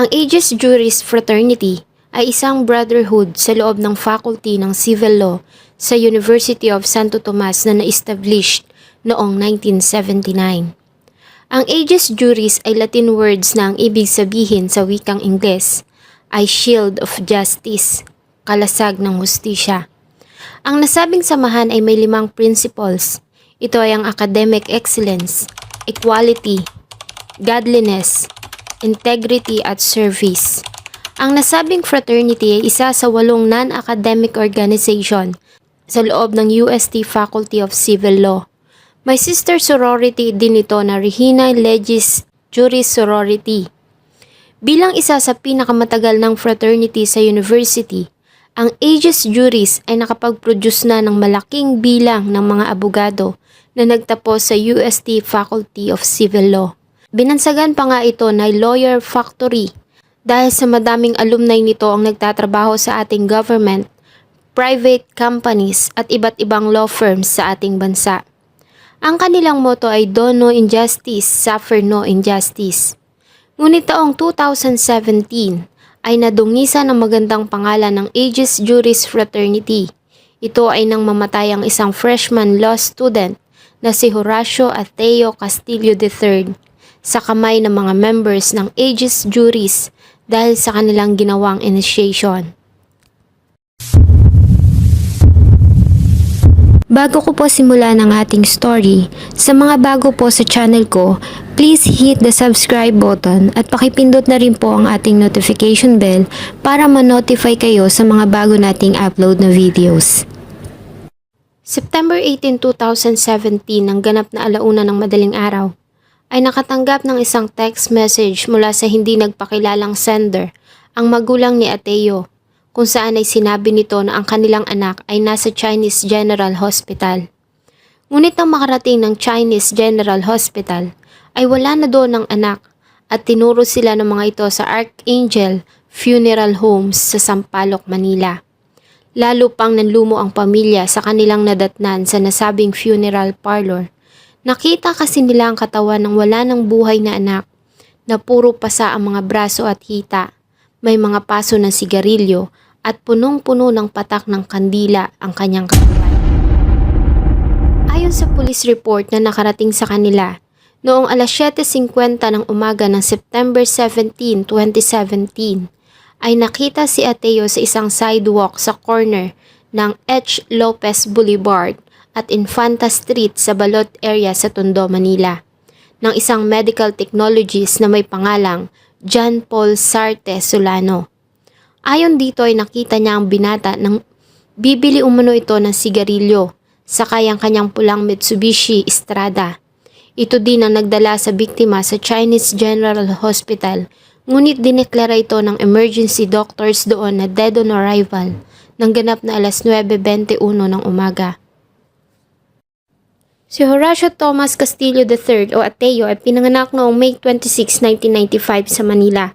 Ang Aegis Juris Fraternity ay isang brotherhood sa loob ng faculty ng Civil Law sa University of Santo Tomas na na-established noong 1979. Ang Aegis Juris ay Latin words na ang ibig sabihin sa wikang Ingles ay Shield of Justice, kalasag ng hustisya. Ang nasabing samahan ay may limang principles. Ito ay ang academic excellence, equality, godliness, integrity at service. Ang nasabing fraternity ay isa sa walong non-academic organization sa loob ng UST Faculty of Civil Law. May sister sorority din ito na Regina Legis Juris Sorority. Bilang isa sa pinakamatagal ng fraternity sa university, ang Aegis Juris ay nakapag-produce na ng malaking bilang ng mga abogado na nagtapos sa UST Faculty of Civil Law. Binansagan pa nga ito na Lawyer Factory dahil sa madaming alumni nito ang nagtatrabaho sa ating government, private companies at iba't ibang law firms sa ating bansa. Ang kanilang motto ay Do no injustice, suffer no injustice. Ngunit taong 2017 ay nadungisa ng magandang pangalan ng Aegis Juris Fraternity. Ito ay nang mamatay ang isang freshman law student na si Horacio Ateo Castillo III sa kamay ng mga members ng Aegis Juris dahil sa kanilang ginawang initiation. Bago ko po simulan ang ating story, sa mga bago po sa channel ko, please hit the subscribe button at pakipindot na rin po ang ating notification bell para ma-notify kayo sa mga bago nating upload na videos. September 18, 2017 nang ganap na alauna ng madaling araw, ay nakatanggap ng isang text message mula sa hindi nagpakilalang sender, ang magulang ni Ateo, kung saan ay sinabi nito na ang kanilang anak ay nasa Chinese General Hospital. Ngunit nang makarating ng Chinese General Hospital, ay wala na doon ang anak at tinuro sila ng mga ito sa Archangel Funeral Homes sa Sampaloc, Manila. Lalo pang nanlumo ang pamilya sa kanilang nadatnan sa nasabing funeral parlor. Nakita kasi nila ang katawan ng wala ng buhay na anak na puro pasa ang mga braso at hita. May mga paso ng sigarilyo at punong-puno ng patak ng kandila ang kanyang katawan. Ayon sa police report na nakarating sa kanila, noong alas 7.50 ng umaga ng September 17, 2017, ay nakita si Ateo sa isang sidewalk sa corner ng H. Lopez Boulevard at Infanta Street sa Balot area sa Tondo, Manila ng isang medical technologist na may pangalang John Paul Sarte Solano. Ayon dito ay nakita niya ang binata ng bibili umano ito ng sigarilyo sakay ang kanyang pulang Mitsubishi Estrada. Ito din ang nagdala sa biktima sa Chinese General Hospital ngunit dineklara ito ng emergency doctors doon na dead on arrival nang ganap na alas 9.21 ng umaga. Si Horacio Thomas Castillo III o Ateo ay pinanganak noong May 26, 1995 sa Manila.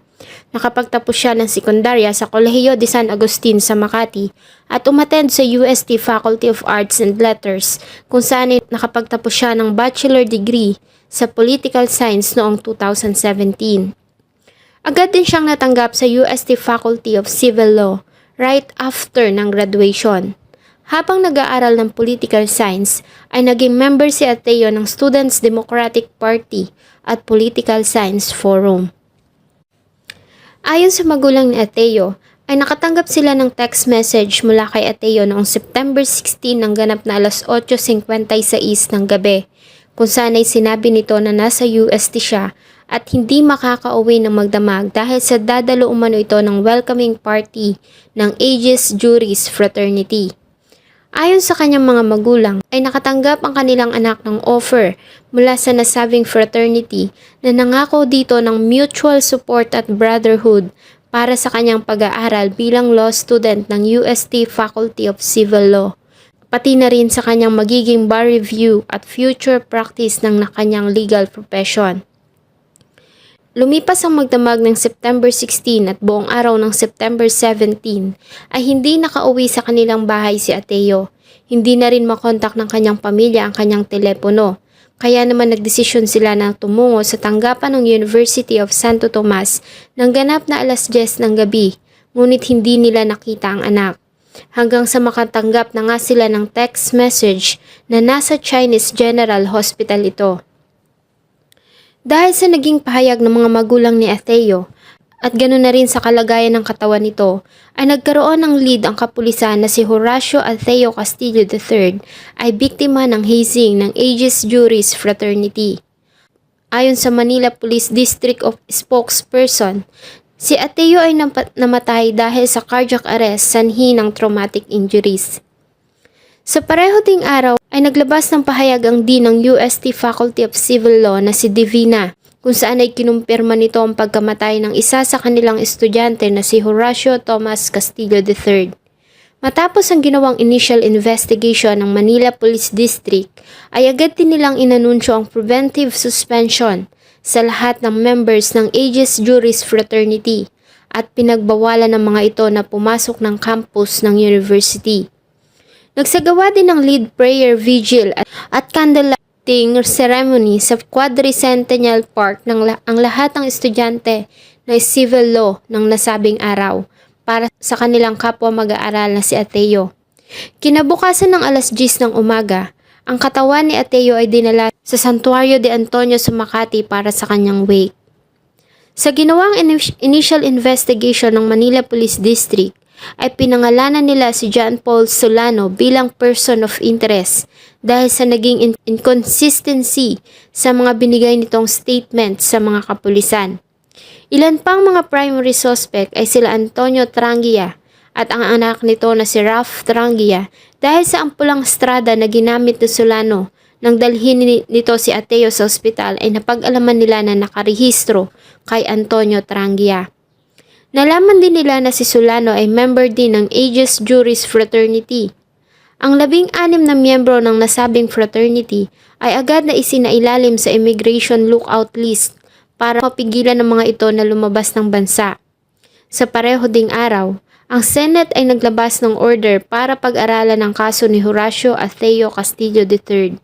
Nakapagtapos siya ng sekundarya sa Kolehiyo de San Agustin sa Makati at umattend sa UST Faculty of Arts and Letters kung saan ay nakapagtapos siya ng bachelor degree sa Political Science noong 2017. Agad din siyang natanggap sa UST Faculty of Civil Law right after ng graduation. Habang nag-aaral ng political science, ay naging member si Ateo ng Students Democratic Party at Political Science Forum. Ayon sa magulang ni Ateo, ay nakatanggap sila ng text message mula kay Ateo noong September 16 ng ganap na alas 8.56 ng gabi, kung saan ay sinabi nito na nasa UST siya at hindi makakauwi ng magdamag dahil sa dadalo umano ito ng welcoming party ng Aegis Juris Fraternity. Ayon sa kanyang mga magulang, ay nakatanggap ang kanilang anak ng offer mula sa nasabing fraternity na nangako dito ng mutual support at brotherhood para sa kanyang pag-aaral bilang law student ng UST Faculty of Civil Law, pati na rin sa kanyang magiging bar review at future practice ng kanyang legal profession. Lumipas ang magdamag ng September 16 at buong araw ng September 17 ay hindi nakauwi sa kanilang bahay si Ateo. Hindi na rin makontak ng kanyang pamilya ang kanyang telepono. Kaya naman nagdesisyon sila na tumungo sa tanggapan ng University of Santo Tomas ng ganap na alas 10 ng gabi, ngunit hindi nila nakita ang anak. Hanggang sa makatanggap na nga sila ng text message na nasa Chinese General Hospital ito. Dahil sa naging pahayag ng mga magulang ni Atheo, at ganoon na rin sa kalagayan ng katawan nito, ay nagkaroon ng lead ang kapulisan na si Horacio Atheo Castillo III ay biktima ng hazing ng Aegis Juris Fraternity. Ayon sa Manila Police District of Spokesperson, si Atheo ay namatay dahil sa cardiac arrest sanhi ng traumatic injuries. Sa pareho ding araw ay naglabas ng pahayag ang Dean ng UST Faculty of Civil Law na si Divina kung saan ay kinumpirma nito ang pagkamatay ng isa sa kanilang estudyante na si Horacio Thomas Castillo III. Matapos ang ginawang initial investigation ng Manila Police District, ay agad din nilang inanunsyo ang preventive suspension sa lahat ng members ng Aegis Juris Fraternity at pinagbawalan ng mga ito na pumasok ng campus ng university. Nagsagawa din ng lead prayer vigil at, at candlelighting ceremony sa Quadricentennial Park ng la- ang lahat ng estudyante na civil law ng nasabing araw para sa kanilang kapwa mag-aaral na si Ateo. Kinabukasan ng alas 10 ng umaga, ang katawan ni Ateo ay dinala sa Santuario de Antonio sa Makati para sa kanyang wake. Sa ginawang ini- initial investigation ng Manila Police District, ay pinangalanan nila si John Paul Solano bilang person of interest dahil sa naging in- inconsistency sa mga binigay nitong statement sa mga kapulisan. Ilan pang mga primary suspect ay sila Antonio Trangia at ang anak nito na si Ralph Trangia dahil sa ampulang strada na ginamit ni Solano nang dalhin ni- nito si Ateo sa ospital ay napag-alaman nila na nakarehistro kay Antonio Trangia. Nalaman din nila na si Solano ay member din ng Aegis Juris Fraternity. Ang labing-anim na miyembro ng nasabing fraternity ay agad na isinailalim sa immigration lookout list para mapigilan ng mga ito na lumabas ng bansa. Sa pareho ding araw, ang Senate ay naglabas ng order para pag-aralan ang kaso ni Horacio Atheo Castillo III.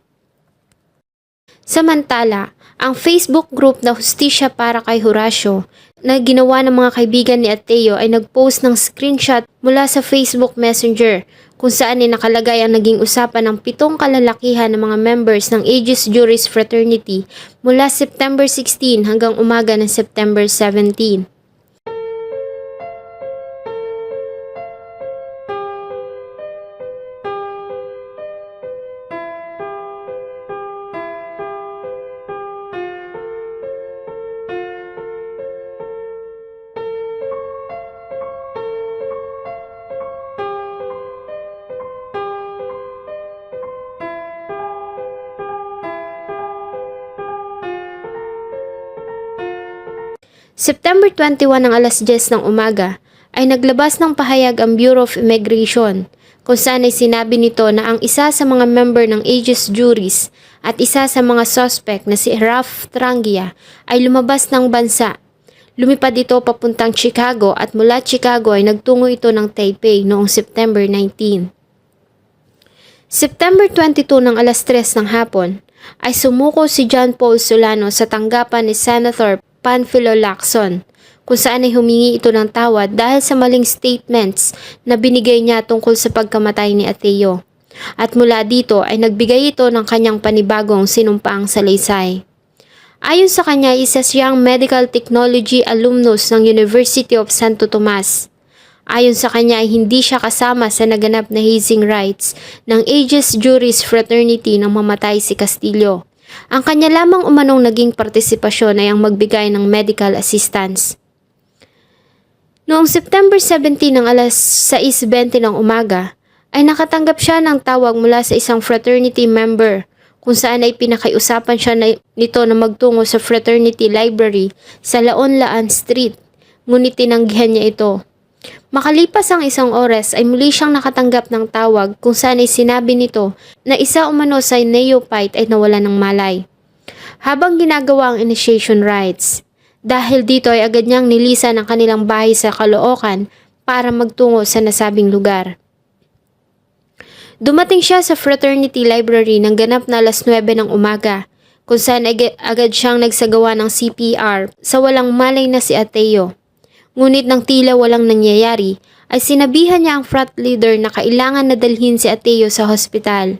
Samantala, ang Facebook group na Hustisya para kay Horacio na ginawa ng mga kaibigan ni Ateo ay nagpost ng screenshot mula sa Facebook Messenger kung saan ay nakalagay ang naging usapan ng pitong kalalakihan ng mga members ng Aegis Juris Fraternity mula September 16 hanggang umaga ng September 17. September 21 ng alas 10 ng umaga ay naglabas ng pahayag ang Bureau of Immigration kung saan ay sinabi nito na ang isa sa mga member ng Aegis Juris at isa sa mga suspect na si Ralph Trangia ay lumabas ng bansa. Lumipad ito papuntang Chicago at mula Chicago ay nagtungo ito ng Taipei noong September 19. September 22 ng alas 3 ng hapon ay sumuko si John Paul Solano sa tanggapan ni Senator Panfilo Lacson kung saan ay humingi ito ng tawad dahil sa maling statements na binigay niya tungkol sa pagkamatay ni Ateo. At mula dito ay nagbigay ito ng kanyang panibagong sinumpaang salaysay. Ayon sa kanya, isa siyang medical technology alumnus ng University of Santo Tomas. Ayon sa kanya ay hindi siya kasama sa naganap na hazing rights ng Aegis Juris Fraternity nang mamatay si Castillo. Ang kanya lamang umanong naging partisipasyon ay ang magbigay ng medical assistance. Noong September 17 ng alas 6.20 ng umaga, ay nakatanggap siya ng tawag mula sa isang fraternity member kung saan ay pinakiusapan siya na, nito na magtungo sa fraternity library sa Laon-Laan Street, ngunit tinanggihan niya ito. Makalipas ang isang oras ay muli siyang nakatanggap ng tawag kung saan ay sinabi nito na isa umano sa neophyte ay nawala ng malay. Habang ginagawa ang initiation rites, dahil dito ay agad niyang nilisan ang kanilang bahay sa Caloocan para magtungo sa nasabing lugar. Dumating siya sa fraternity library ng ganap na alas 9 ng umaga kung saan ag- agad siyang nagsagawa ng CPR sa walang malay na si Ateo. Ngunit nang tila walang nangyayari, ay sinabihan niya ang frat leader na kailangan na dalhin si Ateo sa hospital.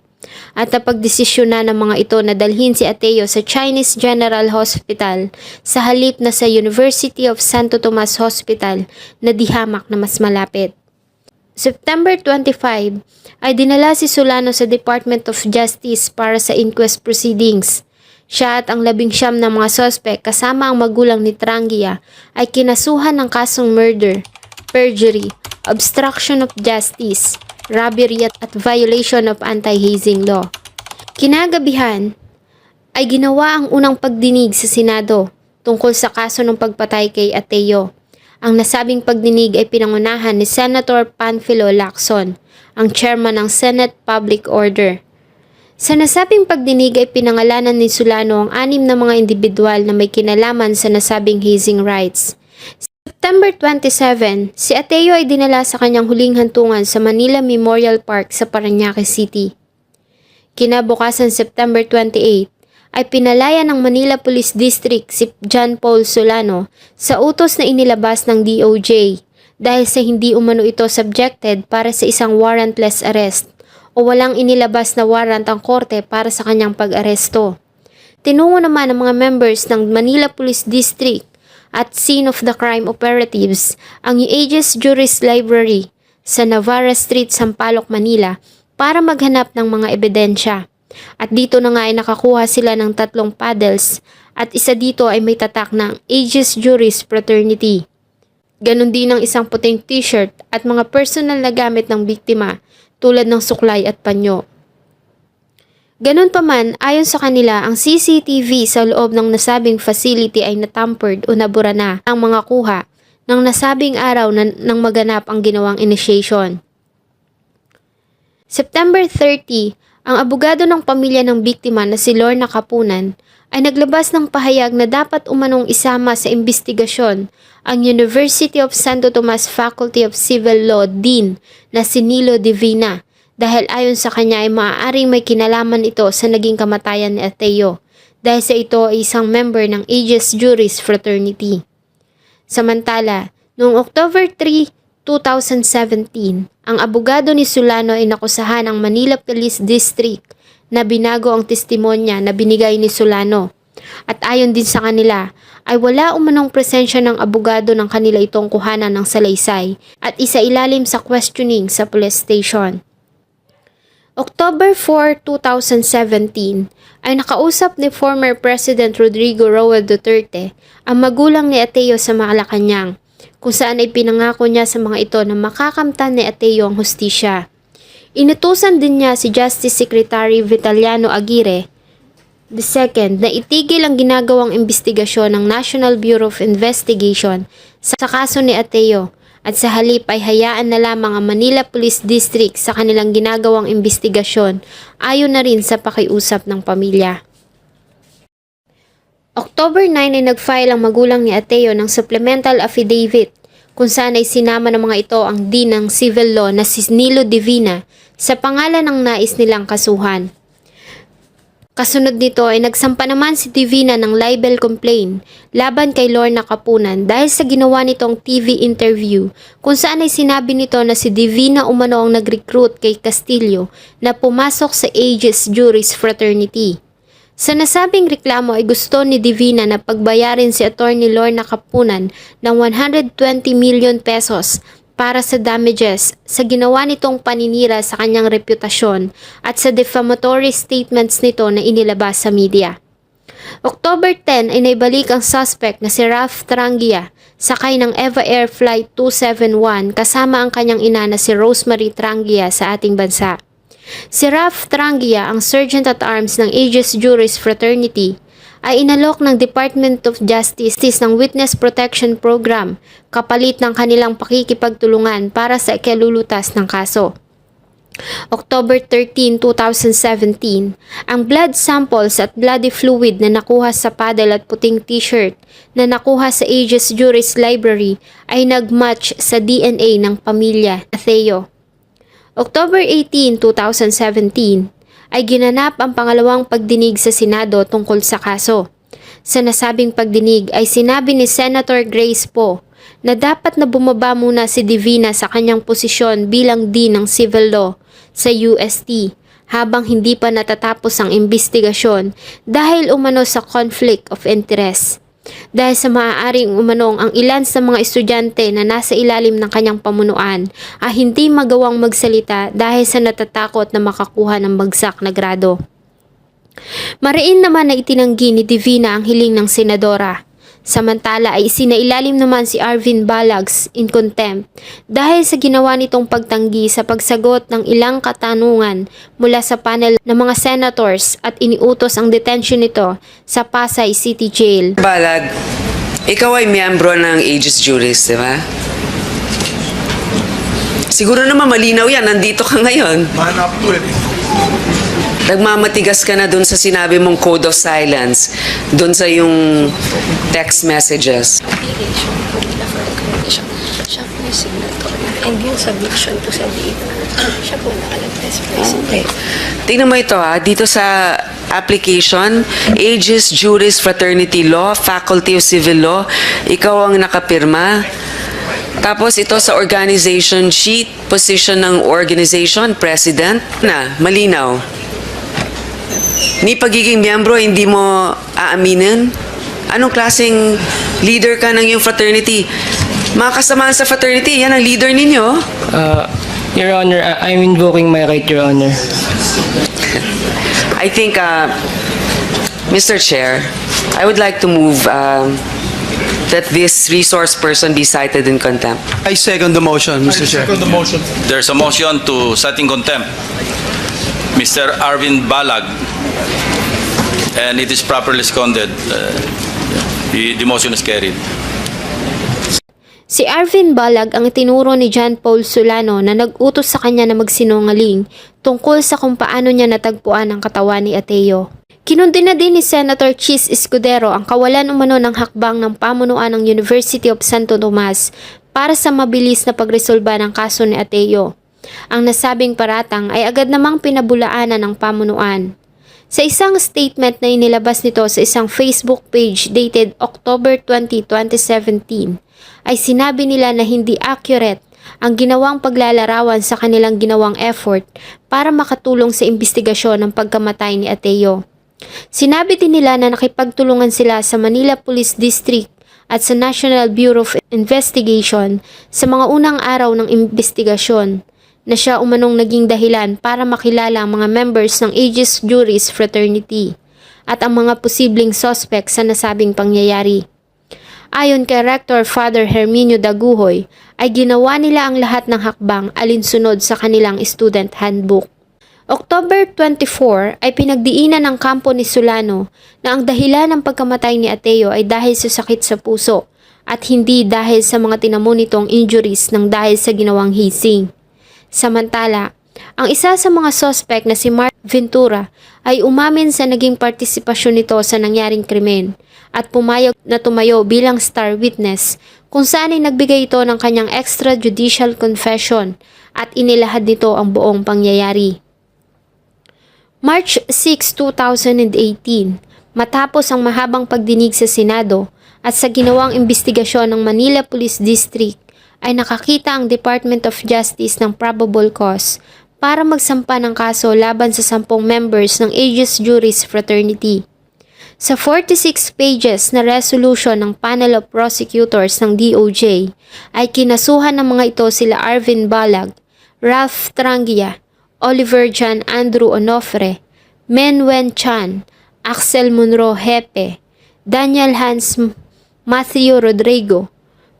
At napagdesisyon na ng mga ito na dalhin si Ateo sa Chinese General Hospital sa halip na sa University of Santo Tomas Hospital na dihamak na mas malapit. September 25 ay dinala si Solano sa Department of Justice para sa inquest proceedings. Siya at ang labing siyam na mga sospek kasama ang magulang ni Trangia ay kinasuhan ng kasong murder, perjury, obstruction of justice, robbery at, at violation of anti-hazing law. Kinagabihan ay ginawa ang unang pagdinig sa Senado tungkol sa kaso ng pagpatay kay Ateo. Ang nasabing pagdinig ay pinangunahan ni Senator Panfilo Lacson, ang chairman ng Senate Public Order. Sa nasabing pagdinig ay pinangalanan ni Solano ang anim na mga individual na may kinalaman sa nasabing hazing rights. September 27, si Ateo ay dinala sa kanyang huling hantungan sa Manila Memorial Park sa Parañaque City. Kinabukasan September 28, ay pinalaya ng Manila Police District si John Paul Solano sa utos na inilabas ng DOJ dahil sa hindi umano ito subjected para sa isang warrantless arrest o walang inilabas na warrant ang korte para sa kanyang pag-aresto. Tinungo naman ng mga members ng Manila Police District at scene of the crime operatives ang Aegis Juris Library sa Navarra Street, Sampaloc, Manila para maghanap ng mga ebidensya. At dito na nga ay nakakuha sila ng tatlong paddles at isa dito ay may tatak ng Aegis Juris Fraternity. Ganon din ang isang puting t-shirt at mga personal na gamit ng biktima tulad ng suklay at panyo. Ganon pa man, ayon sa kanila, ang CCTV sa loob ng nasabing facility ay natampered o nabura na ang mga kuha ng nasabing araw na, nang maganap ang ginawang initiation. September 30, ang abogado ng pamilya ng biktima na si Lorna Kapunan ay naglabas ng pahayag na dapat umanong isama sa investigasyon ang University of Santo Tomas Faculty of Civil Law Dean na si Nilo Divina dahil ayon sa kanya ay maaaring may kinalaman ito sa naging kamatayan ni Ateo dahil sa ito ay isang member ng Aegis Juris Fraternity. Samantala, noong October 3, 2017, ang abogado ni Solano ay nakusahan ng Manila Police District na binago ang testimonya na binigay ni Solano. At ayon din sa kanila, ay wala umanong presensya ng abogado ng kanila itong kuhanan ng salaysay at isa ilalim sa questioning sa police station. October 4, 2017 ay nakausap ni former President Rodrigo Roa Duterte ang magulang ni Ateo sa Malacanang kung saan ay pinangako niya sa mga ito na makakamtan ni Ateo ang hustisya. Inutusan din niya si Justice Secretary Vitaliano Aguirre II na itigil ang ginagawang investigasyon ng National Bureau of Investigation sa kaso ni Ateo at sa halip ay hayaan na lamang ang Manila Police District sa kanilang ginagawang investigasyon ayon na rin sa pakiusap ng pamilya. October 9 ay nag-file ang magulang ni Ateo ng supplemental affidavit kung saan ay sinama ng mga ito ang Dean ng Civil Law na si Nilo Divina sa pangalan ng nais nilang kasuhan. Kasunod nito ay nagsampa naman si Divina ng libel complaint laban kay Lorna Kapunan dahil sa ginawa nitong TV interview kung saan ay sinabi nito na si Divina umano ang nag-recruit kay Castillo na pumasok sa Aegis Juris Fraternity. Sa nasabing reklamo ay gusto ni Divina na pagbayarin si Attorney Lorna Kapunan ng 120 million pesos para sa damages sa ginawa nitong paninira sa kanyang reputasyon at sa defamatory statements nito na inilabas sa media. October 10 ay naibalik ang suspect na si Ralph Trangia sakay ng Eva Air Flight 271 kasama ang kanyang ina na si Rosemary Trangia sa ating bansa. Si Ralph Trangia, ang Sergeant at Arms ng Aegis Juris Fraternity, ay inalok ng Department of Justice ng Witness Protection Program kapalit ng kanilang pakikipagtulungan para sa ikalulutas ng kaso. October 13, 2017, ang blood samples at bloody fluid na nakuha sa paddle at puting t-shirt na nakuha sa Aegis Juris Library ay nagmatch sa DNA ng pamilya Theo. October 18, 2017, ay ginanap ang pangalawang pagdinig sa Senado tungkol sa kaso. Sa nasabing pagdinig ay sinabi ni Senator Grace Poe na dapat na bumaba muna si Divina sa kanyang posisyon bilang Dean ng Civil Law sa UST habang hindi pa natatapos ang investigasyon dahil umano sa conflict of interest. Dahil sa maaaring umanong ang ilan sa mga estudyante na nasa ilalim ng kanyang pamunuan ay hindi magawang magsalita dahil sa natatakot na makakuha ng bagsak na grado. Mariin naman na itinanggi ni Divina ang hiling ng senadora. Samantala ay isinailalim naman si Arvin Balags in contempt dahil sa ginawa nitong pagtanggi sa pagsagot ng ilang katanungan mula sa panel ng mga senators at iniutos ang detention nito sa Pasay City Jail. Balag, ikaw ay miyembro ng Aegis Juris, di ba? Siguro naman malinaw yan, nandito ka ngayon. Manap ko eh. Nagmamatigas ka na dun sa sinabi mong code of silence, dun sa yung text messages. application po nila for recommendation. Siya po yung signatory. And yung submission po sa data, siya po nakalagay as president. Okay. Tingnan mo ito ha, dito sa application, Aegis Juris Fraternity Law, Faculty of Civil Law, ikaw ang nakapirma. Tapos ito sa organization sheet, position ng organization, president, na, malinaw. Ni pagiging miyembro, hindi mo aaminin? Anong klaseng leader ka ng iyong fraternity? Mga kasamahan sa fraternity, yan ang leader ninyo. Uh, Your Honor, I- I'm invoking my right, Your Honor. I think, uh, Mr. Chair, I would like to move um, that this resource person be cited in contempt. I second the motion, Mr. Chair. second the motion. There's a motion to set in contempt Mr. Arvin Balag, and it is properly seconded. Uh, The the motion is carried. Si Arvin Balag ang tinuro ni John Paul Solano na nag-utos sa kanya na magsinungaling tungkol sa kung paano niya natagpuan ang katawan ni Ateo. Kinundi na din ni Senator Chis Escudero ang kawalan umano ng hakbang ng pamunuan ng University of Santo Tomas para sa mabilis na pagresolba ng kaso ni Ateo. Ang nasabing paratang ay agad namang pinabulaanan ng pamunuan. Sa isang statement na inilabas nito sa isang Facebook page dated October 20, 2017, ay sinabi nila na hindi accurate ang ginawang paglalarawan sa kanilang ginawang effort para makatulong sa investigasyon ng pagkamatay ni Ateo. Sinabi din nila na nakipagtulungan sila sa Manila Police District at sa National Bureau of Investigation sa mga unang araw ng investigasyon na siya umanong naging dahilan para makilala ang mga members ng Aegis Juris Fraternity at ang mga posibleng suspect sa nasabing pangyayari. Ayon kay Rector Father Herminio Daguhoy, ay ginawa nila ang lahat ng hakbang alinsunod sa kanilang student handbook. October 24 ay pinagdiinan ng kampo ni Solano na ang dahilan ng pagkamatay ni Ateo ay dahil sa sakit sa puso at hindi dahil sa mga tinamo nitong injuries ng dahil sa ginawang hising. Samantala, ang isa sa mga suspect na si Mark Ventura ay umamin sa naging partisipasyon nito sa nangyaring krimen at pumayag na tumayo bilang star witness kung saan ay nagbigay ito ng kanyang extrajudicial confession at inilahad nito ang buong pangyayari. March 6, 2018, matapos ang mahabang pagdinig sa Senado at sa ginawang investigasyon ng Manila Police District, ay nakakita ang Department of Justice ng probable cause para magsampa ng kaso laban sa sampung members ng Aegis Juris Fraternity. Sa 46 pages na resolution ng panel of prosecutors ng DOJ, ay kinasuhan ng mga ito sila Arvin Balag, Ralph Trangia, Oliver John Andrew Onofre, Menwen Chan, Axel Munro Hepe, Daniel Hans Matthew Rodrigo,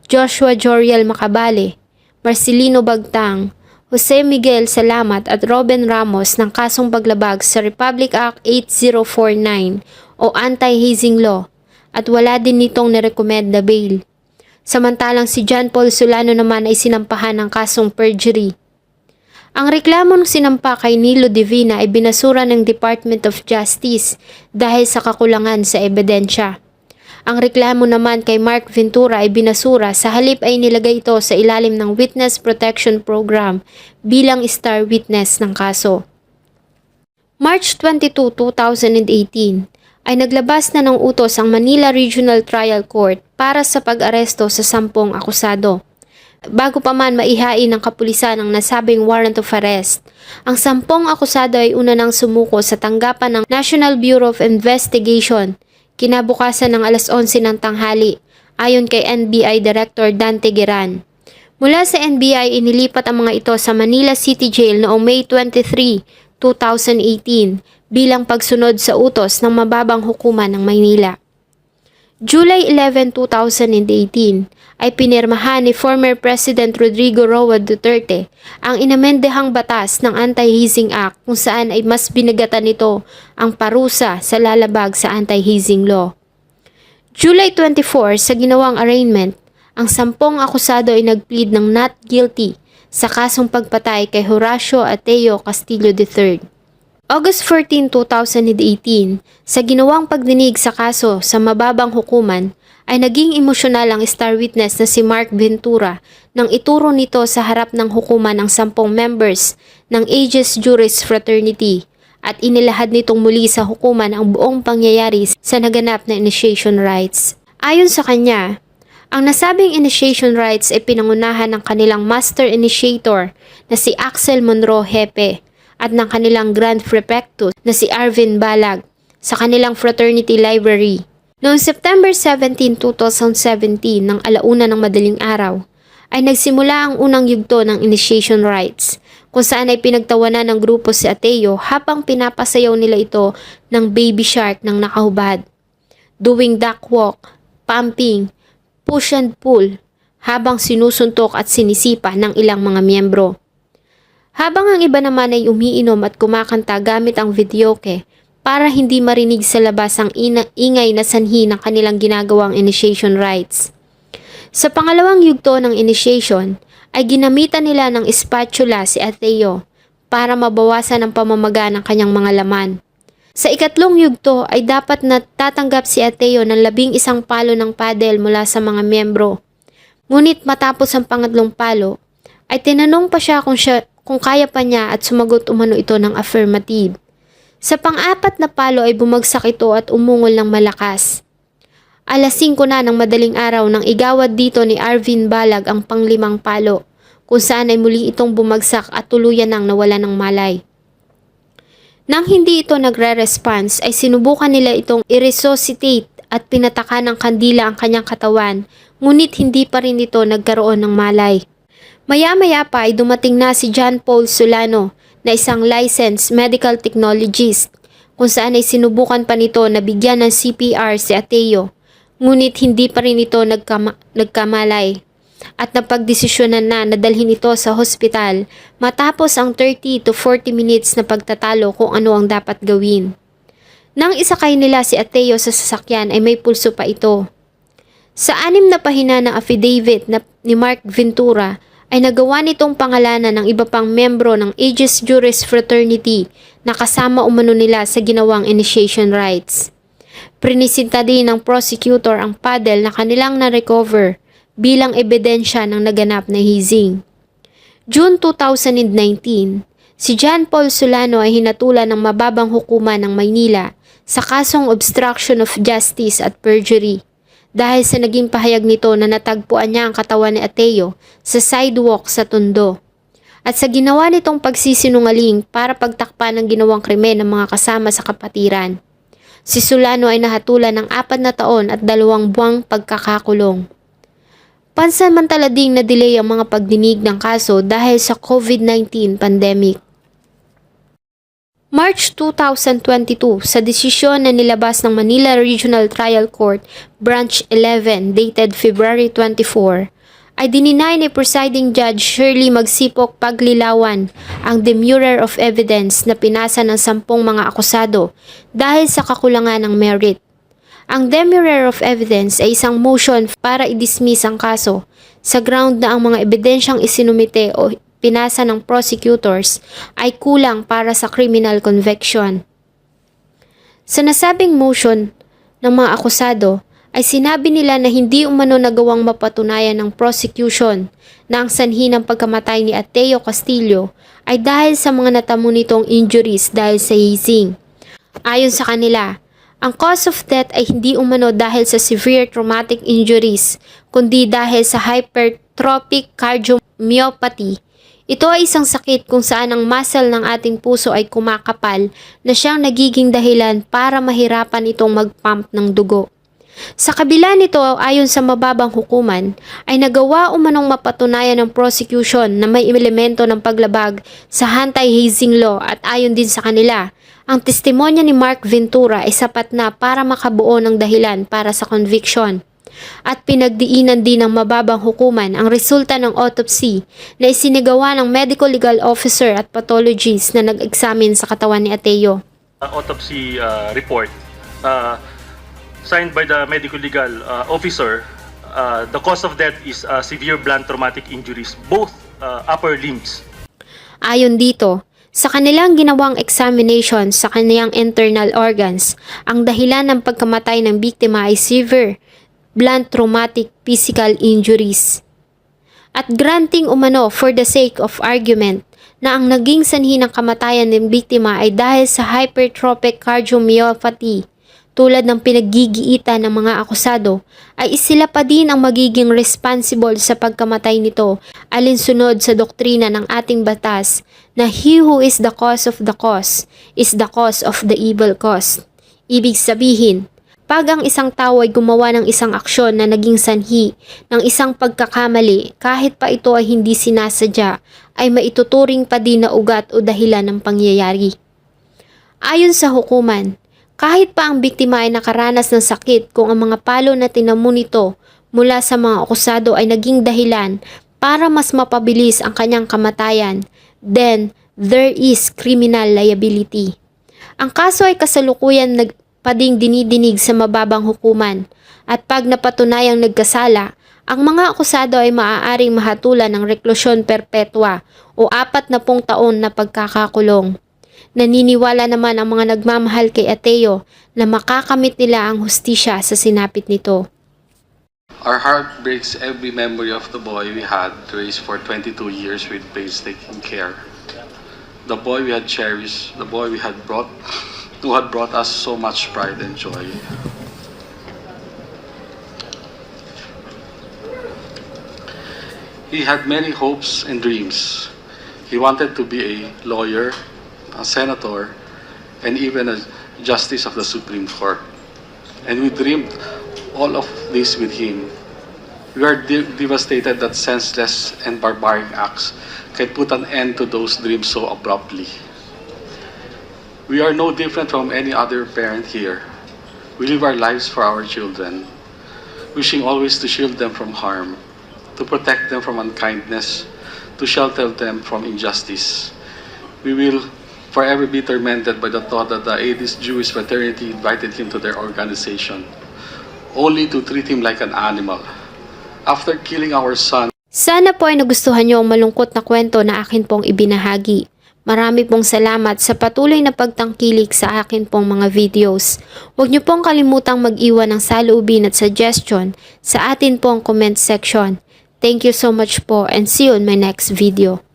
Joshua Joriel Macabale, Marcelino Bagtang, Jose Miguel Salamat at Robin Ramos ng kasong paglabag sa Republic Act 8049 o Anti-Hazing Law at wala din nitong nirecommend na bail. Samantalang si John Paul Solano naman ay sinampahan ng kasong perjury. Ang reklamo ng sinampa kay Nilo Divina ay binasura ng Department of Justice dahil sa kakulangan sa ebidensya. Ang reklamo naman kay Mark Ventura ay binasura sa halip ay nilagay ito sa ilalim ng Witness Protection Program bilang star witness ng kaso. March 22, 2018 ay naglabas na ng utos ang Manila Regional Trial Court para sa pag-aresto sa sampung akusado. Bago pa man maihain ng kapulisan ang nasabing warrant of arrest, ang sampung akusado ay una nang sumuko sa tanggapan ng National Bureau of Investigation kinabukasan ng alas 11 ng tanghali ayon kay NBI Director Dante Geran. Mula sa NBI, inilipat ang mga ito sa Manila City Jail noong May 23, 2018 bilang pagsunod sa utos ng mababang hukuman ng Maynila. July 11, 2018 ay pinirmahan ni former President Rodrigo Roa Duterte ang inamendehang batas ng Anti-Hazing Act kung saan ay mas binagatan nito ang parusa sa lalabag sa Anti-Hazing Law. July 24 sa ginawang arraignment, ang sampung akusado ay nagplead ng not guilty sa kasong pagpatay kay Horacio Ateo Castillo III. August 14, 2018, sa ginawang pagdinig sa kaso sa mababang hukuman, ay naging emosyonal ang star witness na si Mark Ventura nang ituro nito sa harap ng hukuman ang sampung members ng Aegis Juris Fraternity at inilahad nitong muli sa hukuman ang buong pangyayari sa naganap na initiation rites. Ayon sa kanya, ang nasabing initiation rites ay pinangunahan ng kanilang master initiator na si Axel Monroe Hepe at ng kanilang Grand Prefectus na si Arvin Balag sa kanilang fraternity library. Noong September 17, 2017 ng alauna ng madaling araw, ay nagsimula ang unang yugto ng initiation rites kung saan ay pinagtawanan ng grupo si Ateo habang pinapasayaw nila ito ng baby shark ng nakahubad. Doing duck walk, pumping, push and pull habang sinusuntok at sinisipa ng ilang mga miyembro. Habang ang iba naman ay umiinom at kumakanta gamit ang videoke para hindi marinig sa labas ang ingay na sanhi ng kanilang ginagawang initiation rites. Sa pangalawang yugto ng initiation, ay ginamitan nila ng spatula si Atheo para mabawasan ang pamamaga ng kanyang mga laman. Sa ikatlong yugto ay dapat na tatanggap si Atheo ng labing isang palo ng padel mula sa mga miyembro. Ngunit matapos ang pangatlong palo, ay tinanong pa siya kung, siya kung kaya pa niya at sumagot umano ito ng affirmative. Sa pang-apat na palo ay bumagsak ito at umungol ng malakas. Alas 5 na ng madaling araw nang igawad dito ni Arvin Balag ang panglimang palo, kung saan ay muli itong bumagsak at tuluyan nang nawala ng malay. Nang hindi ito nagre-response ay sinubukan nila itong i-resuscitate at pinataka ng kandila ang kanyang katawan, ngunit hindi pa rin ito nagkaroon ng malay. Maya-maya pa ay dumating na si John Paul Solano na isang licensed medical technologist kung saan ay sinubukan pa nito na bigyan ng CPR si Ateo ngunit hindi pa rin ito nagkama- nagkamalay at napagdesisyonan na nadalhin ito sa hospital matapos ang 30 to 40 minutes na pagtatalo kung ano ang dapat gawin. Nang isakay nila si Ateo sa sasakyan ay may pulso pa ito. Sa anim na pahina ng affidavit na, ni Mark Ventura ay nagawa nitong pangalanan ng iba pang membro ng Aegis Juris Fraternity na kasama umano nila sa ginawang initiation rites. Prinisinta din ng prosecutor ang paddle na kanilang na-recover bilang ebidensya ng naganap na hazing. June 2019, si John Paul Solano ay hinatulan ng mababang hukuman ng Maynila sa kasong obstruction of justice at perjury dahil sa naging pahayag nito na natagpuan niya ang katawan ni Ateo sa sidewalk sa Tondo. At sa ginawa nitong pagsisinungaling para pagtakpan ng ginawang krimen ng mga kasama sa kapatiran. Si Solano ay nahatulan ng apat na taon at dalawang buwang pagkakakulong. Pansamantala ding na-delay ang mga pagdinig ng kaso dahil sa COVID-19 pandemic. March 2022 sa desisyon na nilabas ng Manila Regional Trial Court Branch 11 dated February 24 ay dininay ni presiding judge Shirley Magsipok Paglilawan ang demurrer of evidence na pinasa ng sampung mga akusado dahil sa kakulangan ng merit. Ang demurrer of evidence ay isang motion para i-dismiss ang kaso sa ground na ang mga ebidensyang isinumite o pinasa ng prosecutors ay kulang para sa criminal conviction. Sa nasabing motion ng mga akusado ay sinabi nila na hindi umano nagawang mapatunayan ng prosecution na ang sanhi ng pagkamatay ni Ateo Castillo ay dahil sa mga natamo nitong injuries dahil sa hazing. Ayon sa kanila, ang cause of death ay hindi umano dahil sa severe traumatic injuries, kundi dahil sa hypertrophic cardiomyopathy. Ito ay isang sakit kung saan ang muscle ng ating puso ay kumakapal na siyang nagiging dahilan para mahirapan itong mag-pump ng dugo. Sa kabila nito, ayon sa mababang hukuman, ay nagawa umanong mapatunayan ng prosecution na may elemento ng paglabag sa anti-hazing law at ayon din sa kanila, ang testimonya ni Mark Ventura ay sapat na para makabuo ng dahilan para sa conviction. At pinagdiinan din ng mababang hukuman ang resulta ng autopsy na isinagawa ng medical legal officer at pathologist na nag-examine sa katawan ni Ateo. uh, autopsy uh, report uh, signed by the medical legal uh, officer, uh, the cause of death is uh, severe blunt traumatic injuries, both uh, upper limbs. Ayon dito, sa kanilang ginawang examination sa kaniyang internal organs, ang dahilan ng pagkamatay ng biktima ay severe blunt traumatic physical injuries. At granting umano for the sake of argument na ang naging sanhi ng kamatayan ng biktima ay dahil sa hypertrophic cardiomyopathy tulad ng pinaggigiitan ng mga akusado, ay sila pa din ang magiging responsible sa pagkamatay nito alinsunod sa doktrina ng ating batas na he who is the cause of the cause is the cause of the evil cause. Ibig sabihin, pag ang isang tao ay gumawa ng isang aksyon na naging sanhi ng isang pagkakamali kahit pa ito ay hindi sinasadya, ay maituturing pa din na ugat o dahilan ng pangyayari. Ayon sa hukuman, kahit pa ang biktima ay nakaranas ng sakit kung ang mga palo na tinamo nito mula sa mga akusado ay naging dahilan para mas mapabilis ang kanyang kamatayan, then there is criminal liability. Ang kaso ay kasalukuyan nagpading dinidinig sa mababang hukuman at pag napatunayang nagkasala, ang mga akusado ay maaaring mahatulan ng reklusyon perpetua o apat na pung taon na pagkakakulong. Naniniwala naman ang mga nagmamahal kay Ateo na makakamit nila ang hustisya sa sinapit nito. Our heart breaks every memory of the boy we had raised for 22 years with painstaking care. The boy we had cherished, the boy we had brought, who had brought us so much pride and joy. He had many hopes and dreams. He wanted to be a lawyer, a senator, and even a justice of the Supreme Court. And we dreamed all of this with him. We are de- devastated that senseless and barbaric acts can put an end to those dreams so abruptly. We are no different from any other parent here. We live our lives for our children, wishing always to shield them from harm, to protect them from unkindness, to shelter them from injustice. We will forever be tormented by the thought that the Aedis Jewish fraternity invited him to their organization, only to treat him like an animal. After killing our son, Sana po ay nagustuhan niyo ang malungkot na kwento na akin pong ibinahagi. Marami pong salamat sa patuloy na pagtangkilik sa akin pong mga videos. Huwag niyo pong kalimutang mag-iwan ng saloobin at suggestion sa atin pong comment section. Thank you so much po and see you in my next video.